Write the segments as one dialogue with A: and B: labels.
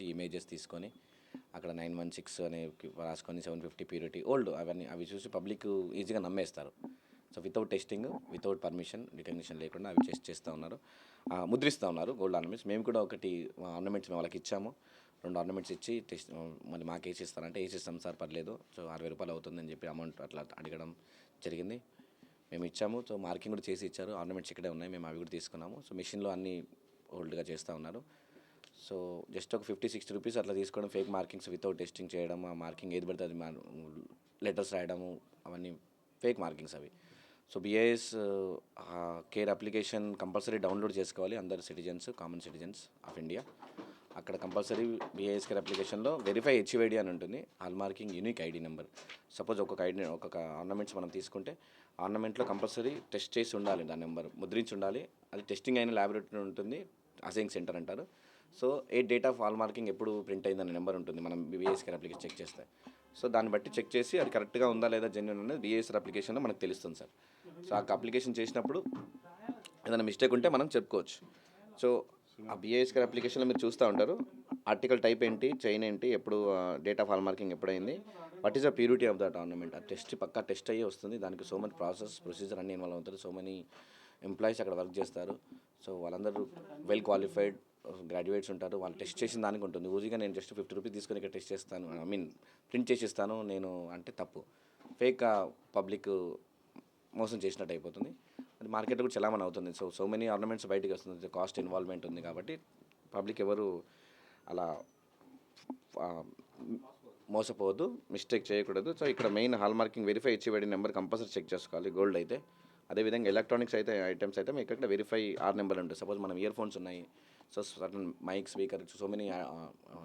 A: నుంచి ఇమేజెస్ తీసుకొని అక్కడ నైన్ వన్ సిక్స్ అనే రాసుకొని సెవెన్ ఫిఫ్టీ ప్యూరిటీ ఓల్డ్ అవన్నీ అవి చూసి పబ్లిక్ ఈజీగా నమ్మేస్తారు. So without testing without permission recognition లేకుండా అవి టెస్ట్ చేస్తూ ఉన్నారు. ఆ, ముద్రిస్తూ ఉన్నారు గోల్డ్ ఆర్నమెంట్స్ మేము కూడా ఒకటి ఆర్నమెంట్స్ మేము వాళ్ళకి ఇచ్చాము. రెండు ఆర్నమెంట్స్ ఇచ్చి టెస్ట్ మరి మాకు వేసిస్తారంటే వేసిస్తాం ఇస్తాం సార్ పర్లేదు. సో అరవై రూపాయలు అవుతుందని చెప్పి అమౌంట్ అట్లా అడగడం జరిగింది. మేము ఇచ్చాము. సో మార్కింగ్ కూడా చేసి ఇచ్చారు. ఆర్నమెంట్స్ ఇక్కడే ఉన్నాయి. మేము అవి కూడా తీసుకున్నాము. సో మిషన్లో అన్ని హోల్డ్గా చేస్తూ ఉన్నారు. సో జస్ట్ ఒక ఫిఫ్టీ సిక్స్టీ రూపీస్ అట్లా తీసుకోవడం ఫేక్ మార్కింగ్స్ వితౌట్ టెస్టింగ్ చేయడం ఆ మార్కింగ్ ఏది పడితే అది లెటర్స్ రాయడము అవన్నీ ఫేక్ మార్కింగ్స్ అవి. So BIS care application compulsory download చేసుకోవాలి అందరు citizens common citizens of India అక్కడ కంపల్సరీ బిఐఎస్ కేర్ అప్లికేషన్లో వెరిఫై హెచ్ఐడి అని ఉంటుంది. Hallmarking unique ID number suppose ఒక్కొక్క ఐడి ఒక్కొక్క ఆర్నమెంట్స్ మనం తీసుకుంటే ఆర్నమెంట్లో కంపల్సరీ టెస్ట్ చేసి ఉండాలి దాని నెంబర్ ముద్రించి ఉండాలి. అది టెస్టింగ్ అయిన ల్యాబొరేటరీ ఉంటుంది అసైన్ సెంటర్ అంటారు. So a date of hallmarking ఎప్పుడు ప్రింట్ అయిందనే నెంబర్ ఉంటుంది. మనం బిఏఎస్ అప్లికేషన్ చెక్ చేస్తే. సో దాన్ని బట్టి చెక్ చేసి అది కరెక్ట్గా ఉందా లేదా జెన్యున్ అనేది బిఏఎస్ అప్లికేషన్లో మనకు తెలుస్తుంది సార్. సో ఆ అప్లికేషన్ చేసినప్పుడు ఏదైనా మిస్టేక్ ఉంటే మనం చెప్పుకోవచ్చు. సో ఆ బిఏఎస్కర్ అప్లికేషన్లో మీరు చూస్తూ ఉంటారు. ఆర్టికల్ టైప్ ఏంటి చైన్ ఏంటి ఎప్పుడు date of marking ఎప్పుడైంది what is the purity of the ornament ఆ టెస్ట్ పక్కా టెస్ట్ అయ్యి వస్తుంది. దానికి సో మనీ ప్రాసెస్ ప్రొసీజర్ అన్ని ఇన్వాల్వ్ అవుతారు. సో మెనీ ఎంప్లాయీస్ అక్కడ వర్క్ చేస్తారు. సో వాళ్ళందరూ వెల్ క్వాలిఫైడ్ గ్రాడ్యుయేట్స్ ఉంటారు. వాళ్ళు టెస్ట్ చేసిన దానికి ఉంటుంది. ఊజీగా నేను జస్ట్ ఫిఫ్టీ రూపీస్ తీసుకొని ఇక్కడ టెస్ట్ చేస్తాను. ఐ మీన్ ప్రింట్ చేసి ఇస్తాను. నేను అంటే తప్పు. ఫేక్ పబ్లిక్ మోసం చేసినట్టు అయిపోతుంది. అది మార్కెట్ కూడా చలామణి అవుతుంది. సో సో మెనీ ఆర్నమెంట్స్ బయటకు వస్తుంది. కాస్ట్ ఇన్వాల్వ్మెంట్ ఉంది కాబట్టి పబ్లిక్ ఎవరు అలా మోసపోవద్దు మిస్టేక్ చేయకూడదు. సో ఇక్కడ మెయిన్ హాల్ మార్కింగ్ వెరిఫై ఇచ్చేవాడి నెంబర్ కంపల్సరీ చెక్ చేసుకోవాలి. గోల్డ్ అయితే. అదేవిధంగా ఎలక్ట్రానిక్స్ అయితే ఐటమ్స్ అయితే మీకు ఇక్కడ వెరిఫై ఆర్ నెంబర్ ఉంటుంది సపోజ్ మనం ఇయర్ ఫోన్స్ ఉన్నాయి. So certain mic speaker so many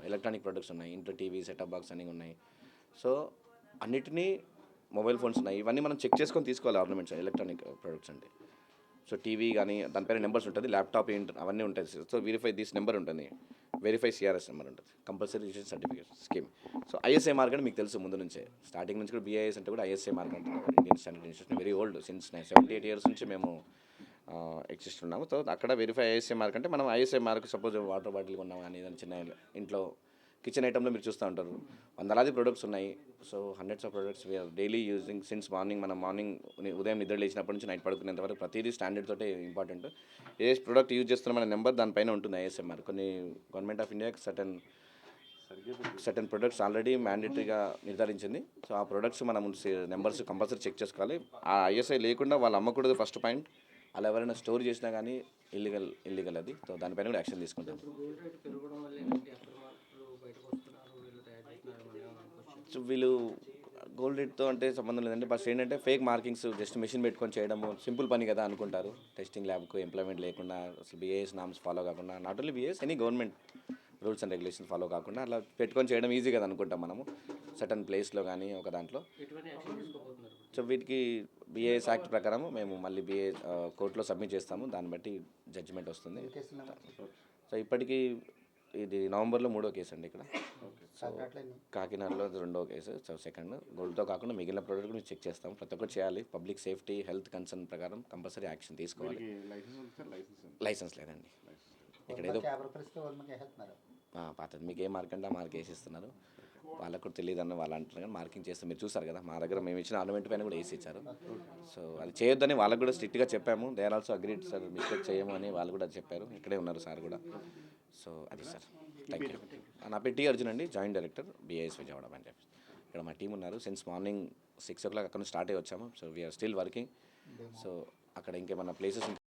A: electronic products ఉన్నాయి. ఇంట్లో టీవీ సెటప్ బాక్స్ అన్నీ ఉన్నాయి. సో అన్నిటినీ మొబైల్ ఫోన్స్ ఉన్నాయి. ఇవన్నీ మనం చెక్ చేసుకొని తీసుకోవాలి ఆర్నమెంట్స్ ఎలక్ట్రానిక్ ప్రొడక్ట్స్ అంటే. సో టీవీ కానీ దానిపైన నెంబర్స్ ఉంటుంది. ల్యాప్టాప్ ఏంటి అవన్నీ ఉంటాయి. సో వెరిఫై దిస్ నెంబర్ ఉంటుంది. వెరిఫై సిఆర్ఎస్ నెంబర్ ఉంటుంది. Compulsory registration certificate scheme so ISI mark అంటే మీకు తెలుసు ముందు నుంచే. స్టార్టింగ్ నుంచి కూడా బిఐఎస్ అంటే కూడా ఐఎస్ఐ మార్క్ అంటున్నారు. Indian standard institution very old since seventy eight years నుంచి మేము ఎగ్జిస్ట్ ఉన్నాము. సో అక్కడ వెరిఫై ఐఎస్ఐ మార్క్ అంటే మనం ISI mark suppose water bottle కొన్నాం కానీ ఏదైనా చిన్న ఇంట్లో కిచెన్ ఐటెంలో మీరు చూస్తూ ఉంటారు. వందలాది ప్రొడక్ట్స్ ఉన్నాయి. So hundreds of products we're daily using since morning మనం మార్నింగ్ ఉదయం నిద్ర లేచినప్పటి నుంచి నైట్ పడుకునేంత వరకు ప్రతిదీ స్టాండర్డ్ తోటే ఇంపార్టెంట్ ఏ ప్రోడక్ట్ యూజ్ చేస్తున్న మన నెంబర్ దానిపైన ఉంటుంది ఐఎస్ఎంఆర్ కొన్ని గవర్నమెంట్ ఆఫ్ ఇండియాకి సర్టన్ సర్టన్ ప్రొడక్ట్స్ ఆల్రెడీ మ్యాండేటరీగా నిర్ధారించింది. సో ఆ ప్రొడక్ట్స్ మనం నెంబర్స్ కంపల్సరీ చెక్ చేసుకోవాలి. ఆ ఐఎస్ఐ లేకుండా వాళ్ళు అమ్మకూడదు ఫస్ట్ పాయింట్. అలా ఎవరైనా స్టోర్ చేసినా కానీ ఇల్లీగల్ ఇల్లీగల్ అది. సో దానిపైన కూడా యాక్షన్ తీసుకుంటాం. సో వీళ్ళు గోల్డ్ రేట్తో అంటే సంబంధం లేదంటే ఫస్ట్ ఏంటంటే ఫేక్ మార్కింగ్స్ జస్ట్ మెషిన్ పెట్టుకొని చేయడము సింపుల్ పని కదా అనుకుంటారు. టెస్టింగ్ ల్యాబ్కు ఎంప్లాయ్మెంట్ లేకుండా అసలు బిఏఎస్ నామ్స్ ఫాలో కాకుండా. Not only BIS any government. Rules and regulation follow కాకుండా అలా పెట్టుకొని చేయడం ఈజీ కదా అనుకుంటాం మనము. సటన్ ప్లేస్లో కానీ ఒక దాంట్లో? సో వీటికి బిఏఎస్ యాక్ట్ ప్రకారం మేము మళ్ళీ బిఏ కోర్టులో సబ్మిట్ చేస్తాము. దాన్ని బట్టి జడ్జిమెంట్ వస్తుంది. సో ఇప్పటికీ ఇది నవంబర్లో మూడో కేసు అండి ఇక్కడ. సో కాకినాడలో రెండో కేసు. సో సెకండ్ గోల్డ్తో కాకుండా మిగిలిన ప్రోడక్ట్ కూడా చెక్ చేస్తాం ప్రతి ఒక్కటి చేయాలి. పబ్లిక్ సేఫ్టీ హెల్త్ కన్సర్న్ ప్రకారం కంపల్సరీ యాక్షన్ తీసుకోవాలి.
B: లైసెన్స్
A: లేదండి. ఇక్కడ ఏదో
C: వాళ్ళు
A: మీకు ఏ మార్క్ అంటే ఆ మార్క్ వేసిస్తున్నారు. వాళ్ళకు కూడా తెలియదు అన్న వాళ్ళు అంటున్నారు కానీ మార్కింగ్ చేస్తే మీరు చూసారు కదా. మా దగ్గర మేము ఇచ్చిన ఆర్నమెంట్ పైన కూడా వేసి ఇచ్చారు. సో అది చేయొద్దని వాళ్ళకు కూడా స్ట్రిక్ట్గా చెప్పాము. They are also agreed sir mistake చేయము అని వాళ్ళు కూడా చెప్పారు. ఇక్కడే ఉన్నారు సార్ కూడా. సో అది సార్. థ్యాంక్ యూ నా పేరు టీ అర్జున్ అండి జాయింట్ డైరెక్టర్ బిఐఎస్ విజయవాడ అని చెప్పి. ఇక్కడ మా టీం ఉన్నారు. Since morning six o'clock అక్కడ నుంచి స్టార్ట్ అయ్యి వచ్చాము. So we're still working so అక్కడ ఇంకేమన్నా ప్లేసెస్